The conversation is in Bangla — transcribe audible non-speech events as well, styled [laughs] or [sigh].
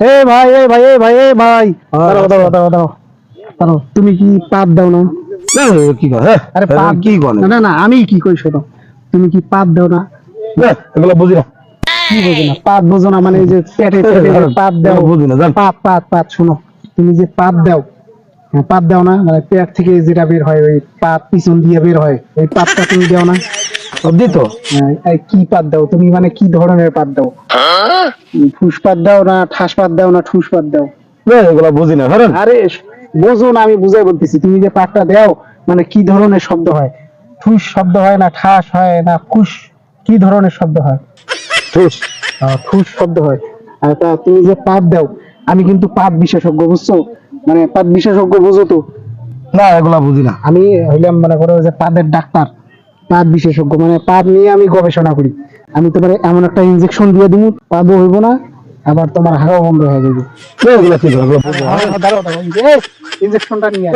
এ ভাই এ ভাই এ ভাই এ ভাই। দাঁড়াও দাঁড়াও দাঁড়াও দাঁড়াও। দাঁড়াও তুমি কি পাত দাও না? কি আরে কি করে না না আমি কি কই শোনো? তুমি কি দাও না? এগুলো বুঝি না। কি বোঝো না? বোঝো না মানে এই যে পেটে পেটে [laughs] পাত দাও। বুঝি না পাত পাত পাত শোনো তুমি যে পাত দাও হ্যাঁ, পাত দাও না মানে পেট থেকে যেটা বের হয় ওই পাত পিছন দিয়ে বের হয় ওই পাতটা তুমি দাও না। দিত? হ্যাঁ, এই কি পাত দাও? তুমি মানে কি ধরনের পাত দাও? ফুস পাত দাও না ঠাস পাত দাও না ঠুস পাত দাও? এগুলো বুঝি না ধরেন। আরে বোঝো না আমি বুঝাই বলতেছি। তুমি যে পাতটা দাও মানে কি ধরনের শব্দ হয়? ঠুস শব্দ হয় না ঠাস হয় না খুশ কি ধরনের শব্দ হয়? ঠুস। ঠুস শব্দ হয়। আর তা তুমি যে পাত দাও আমি কিন্তু পাত বিশেষজ্ঞ বুঝছ? মানে পাত বিশেষজ্ঞ বুঝো তো? না এগুলা বুঝি না। আমি হইলাম মনে করো যে পাদের ডাক্তার। পাদ বিশেষজ্ঞ মানে পাপ নিয়ে আমি গবেষণা করি আমি তোমার এমন একটা ইনজেকশন দিয়ে দিব পাবো হইব না আবার তোমার হাড়ও বন্ধ হয়ে যাবে ইনজেকশনটা নিয়ে।